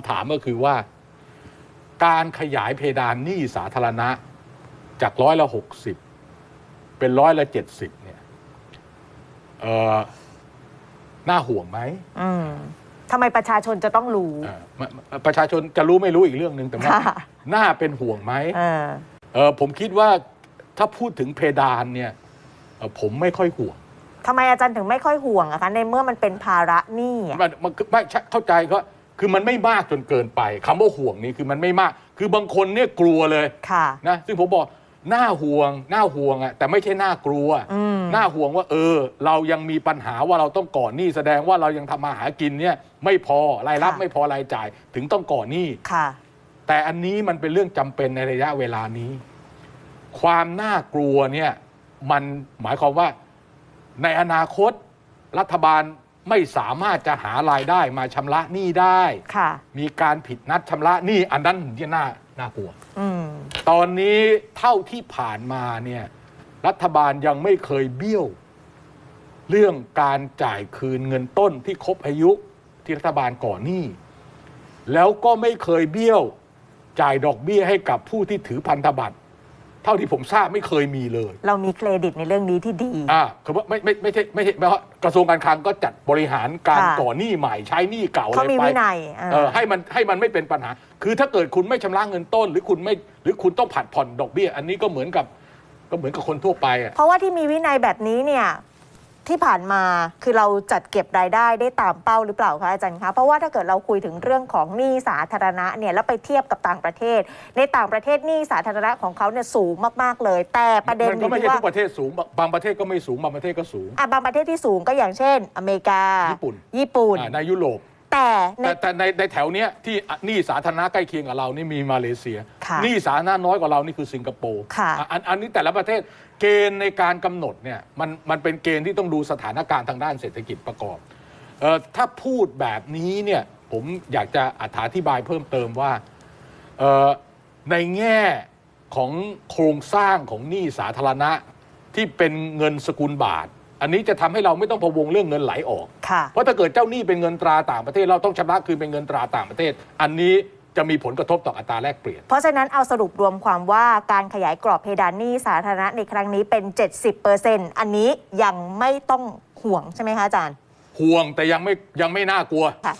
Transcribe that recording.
ำถามก็คือว่า การขยายเพดานหนี้สาธารณะจากร้อยละหกสิบเป็นร้อยละเจ็ดสิบเนี่ยเออน่าห่วงไหมอืมทำไมประชาชนจะต้องรู้เอ่อมมประชาชนจะรู้ไม่รู้อีกเรื่องหนึ่งแต่ว่า ค่ะ น่าเป็นห่วงไหม เออ เออผมคิดว่าถ้าพูดถึงเพดานเนี่ยเอ่อผมไม่ค่อยห่วงทำไมอาจารย์ถึงไม่ค่อยห่วงอะคะในเมื่อมันเป็นภาระหนี้อะมันมันคือไม่ใช่เข้าใจก็ คือมันไม่มากจนเกินไปคำว่าห่วงนี่คือมันไม่มาก คือบางคนเนี่ยกลัวเลยค่ะนะซึ่งผมบอกน่าห่วงน่าห่วงอะแต่ไม่ใช่น่ากลัวอืมน่าห่วงว่าเออ เรายังมีปัญหาว่าเราต้องก่อนหนี้แสดงว่าเรายังทำมาหากินเนี่ย ไม่พอรายรับค่ะไม่พอรายจ่าย ถึงต้องก่อนหนี้ค่ะแต่อันนี้มันเป็นเรื่องจำเป็นในระยะเวลานี้ ความน่ากลัวเนี่ย มันหมายความว่า ในอนาคตรัฐบาล ไม่สามารถจะหารายได้มาชำระหนี้ได้ ค่ะ มีการผิดนัดชำระหนี้อันนั้นที่น่าน่ากลัว อืม ตอนนี้เท่าที่ผ่านมาเนี่ย รัฐบาลยังไม่เคยเบี้ยว เรื่องการจ่ายคืนเงินต้นที่ครบอายุที่รัฐบาลก่อนหนี้ แล้วก็ไม่เคยเบี้ยว จ่ายดอกเบี้ยให้กับผู้ที่ถือพันธบัตร เท่าที่ผมทราบไม่เคยมีเลย เรามีเครดิตในเรื่องนี้ที่ดี อ่าคือว่าไม่ไม่ไม่ใช่ไม่ใช่ไม่ว่ากระทรวงการคลังก็จัดบริหารการค่ะ ก่อนหนี้ใหม่ใช้หนี้เก่าอะเขาไรมีไป วินัยอ่า เออให้มันให้มันไม่เป็นปัญหา คือถ้าเกิดคุณไม่ชำระเงินต้น หรือคุณไม่หรือคุณต้องผัดผ่อนดอกเบี้ย อันนี้ก็เหมือนกับก็เหมือนกับคนทั่วไปอะ เพราะว่าที่มีวินัยแบบนี้เนี่ย ที่ผ่านมาคือเราจัดเก็บรายได้ได้ตามเป้าหรือเปล่าคะอาจารย์คะเพราะว่าถ้าเกิดเราคุยถึงเรื่องของหนี้สาธารณะเนี่ยแล้วไปเทียบกับต่างประเทศ ในต่างประเทศหนี้สาธารณะของเขาเนี่ยสูงมากๆเลย แต่ประเด็นมันอก็ยู่ไม่ที่ใช่ว่าทุกประเทศสูง บางประเทศก็ไม่สูงบางประเทศก็สูงอะบางประเทศที่สูงก็อย่างเช่น อเมริกาญี่ปุ่นญี่ปุ่นอ่าในยุโรป แต่ใน แต่แต่ในในแถวเนี้ยที่หนี้สาธารณะใกล้เคียงกับเรานี่มีมาเลเซียค่ะหนี้สาธารณะน้อยกว่าเรานี่คือสิงคโปร์ค่ะอะอันอันนี้แต่ละประเทศเกณฑ์ในการกำหนดเนี่ยมันมันเป็นเกณฑ์ที่ต้องดูสถานการณ์ทางด้านเศรษฐกิจประกอบเอ่อถ้าพูดแบบนี้เนี่ยผมอยากจะอธิบายเพิ่มเติมว่าเอ่อในแง่ของโครงสร้างของหนี้สาธารณะที่เป็นเงินสกุลบาท อันนี้จะทำให้เราไม่ต้องพะวงเรื่องเงินไหลออกค่ะเพราะถ้าเกิดเจ้าหนี้เป็นเงินตราต่างประเทศเราต้องชำระคืนเป็นเงินตราต่างประเทศ อันนี้จะมีผลกระทบต่ออัตราแลกเปลี่ยน เพราะฉะนั้นเอาสรุปรวมความว่าการขยายกรอบเพดานหนี้สาธารณะในครั้งนี้เป็น 70%อันนี้ยังไม่ต้องห่วงใช่ไหมคะอาจารย์ ห่วงแต่ยังไม่ยังไม่น่ากลัวค่ะ